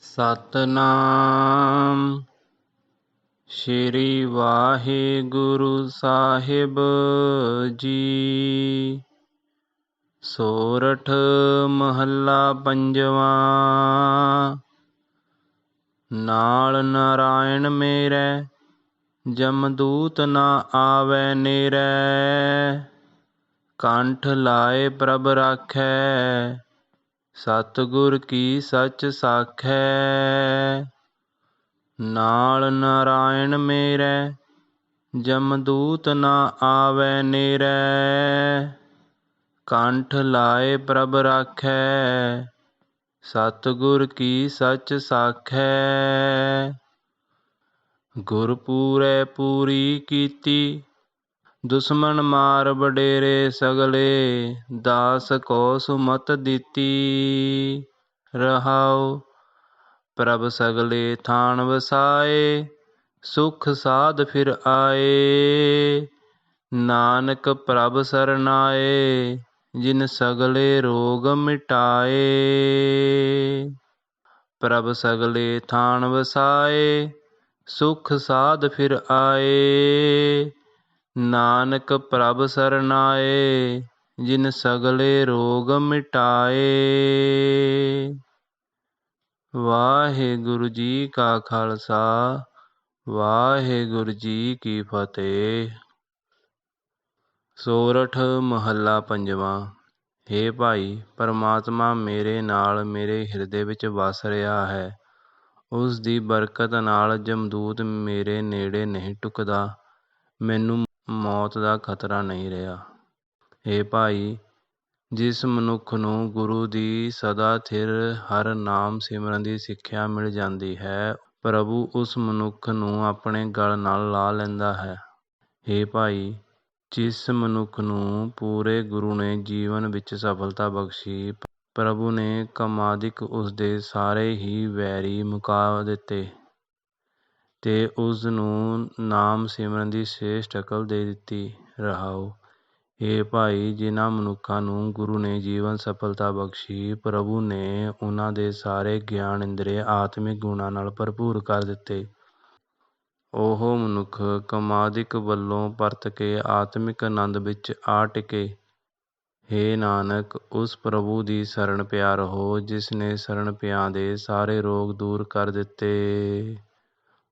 ਸਤਨਾਮ। ਸ਼੍ਰੀ ਵਾਹਿਗੁਰੂ ਸਾਹਿਬ ਜੀ। ਸੋਰਠ ਮਹੱਲਾ ਪੰਜਵਾਂ। ਨਾਲ ਨਾਰਾਇਣ ਮੇਰੇ, ਜਮਦੂਤ ਨਾ ਆਵੇ ਨੇਰੇ। ਕੰਠ ਲਾਏ ਪ੍ਰਭ ਰਾਖੈ। ਸਤਿਗੁਰ ਕੀ ਸੱਚ ਸਾਖੈ? ਨਾਲ ਨਾਰਾਇਣ ਮੇਰੇ ਜਮਦੂਤ ਨਾ ਆਵੇ ਨੇਰੇ। ਕੰਠ ਲਾਏ ਪ੍ਰਭ ਰਾਖੈ, ਸਤਿਗੁਰ ਕੀ ਸੱਚ ਸਾਖੈ? ਗੁਰ ਪੂਰੇ ਪੂਰੀ ਕੀਤੀ ਦੁਸ਼ਮਣ ਮਾਰ ਵਡੇਰੇ ਸਗਲੇ, ਦਾਸ ਕੋ ਸੁਮਤ ਦਿੱਤੀ। ਰਹਾਉ ਪ੍ਰਭ ਸਗਲੇ ਥਾਨ ਵਸਾਏ, ਸੁਖ ਸਾਧ ਫਿਰ ਆਏ। ਨਾਨਕ ਪ੍ਰਭ ਸਰਨਾਏ, ਜਿਨ ਸਗਲੇ ਰੋਗ ਮਿਟਾਏ। ਪ੍ਰਭ ਸਗਲੇ ਥਾਨ ਵਸਾਏ, ਸੁਖ ਸਾਧ ਫਿਰ ਆਏ। ਨਾਨਕ ਪ੍ਰਭ ਸਰਨਾਏ, ਜਿਨ ਸਗਲੇ ਰੋਗ ਮਿਟਾਏ। ਵਾਹਿਗੁਰੂ ਜੀ ਕਾ ਖਾਲਸਾ, ਵਾਹਿਗੁਰੂ ਜੀ ਕੀ ਫਤਿਹ। ਸੋਰਠ ਮਹੱਲਾ ਪੰਜਵਾਂ हे ਭਾਈ, ਪਰਮਾਤਮਾ ਮੇਰੇ ਨਾਲ ਮੇਰੇ ਹਿਰਦੇ ਵਿੱਚ ਵਸ ਰਿਹਾ ਹੈ। ਉਸ ਦੀ ਬਰਕਤ ਨਾਲ ਜਮਦੂਤ ਮੇਰੇ ਨੇੜੇ ਨਹੀਂ ਟੁਕਦਾ। ਮੈਨੂੰ ਮੌਤ ਦਾ ਖਤਰਾ ਨਹੀਂ ਰਿਹਾ। ਹੇ ਭਾਈ, ਜਿਸ ਮਨੁੱਖ ਨੂੰ ਗੁਰੂ ਦੀ ਸਦਾ ਥਿਰ ਹਰ ਨਾਮ ਸਿਮਰਨ ਦੀ ਸਿੱਖਿਆ ਮਿਲ ਜਾਂਦੀ ਹੈ, ਪ੍ਰਭੂ ਉਸ ਮਨੁੱਖ ਨੂੰ ਆਪਣੇ ਗਲ ਨਾਲ ਲਾ ਲੈਂਦਾ ਹੈ। ਏ ਭਾਈ, ਜਿਸ ਮਨੁੱਖ ਨੂੰ ਪੂਰੇ ਗੁਰੂ ਨੇ ਜੀਵਨ ਵਿੱਚ ਸਫਲਤਾ ਬਖਸ਼ੀ, ਪ੍ਰਭੂ ਨੇ ਕਮਾਦਿਕ ਉਸ ਦੇ ਸਾਰੇ ਹੀ ਵੈਰੀ ਮੁਕਾ ਦਿੱਤੇ। ਤੇ ਉਸ ਨੂੰ ਨਾਮ ਸਿਮਰਨ ਦੀ ਸ੍ਰੇਸ਼ਟ ਅਕਲ ਦੇ ਦਿੱਤੀ, ਰਹਾਓ ਏ ਭਾਈ, ਜਿਨ੍ਹਾਂ ਮਨੁੱਖਾਂ ਨੂੰ ਗੁਰੂ ਨੇ ਜੀਵਨ ਸਫਲਤਾ ਬਖਸ਼ੀ, ਪ੍ਰਭੂ ਨੇ ਉਹਨਾਂ ਦੇ ਸਾਰੇ ਗਿਆਨ, ਇੰਦਰੀ, ਆਤਮਿਕ ਗੁਣਾਂ ਨਾਲ ਭਰਪੂਰ ਕਰ ਦਿੱਤੇ। ਉਹ ਮਨੁੱਖ ਕਮਾਦਿਕ ਵੱਲੋਂ ਪਰਤ ਕੇ ਆਤਮਿਕ ਆਨੰਦ ਵਿੱਚ ਆ ਟਿਕੇ। ਹੇ ਨਾਨਕ, ਉਸ ਪ੍ਰਭੂ ਦੀ ਸ਼ਰਨ ਪਿਆ ਰਹੋ, ਜਿਸ ਨੇ ਸ਼ਰਨ ਪਿਆਂ ਦੇ ਸਾਰੇ ਰੋਗ ਦੂਰ ਕਰ ਦਿੱਤੇ।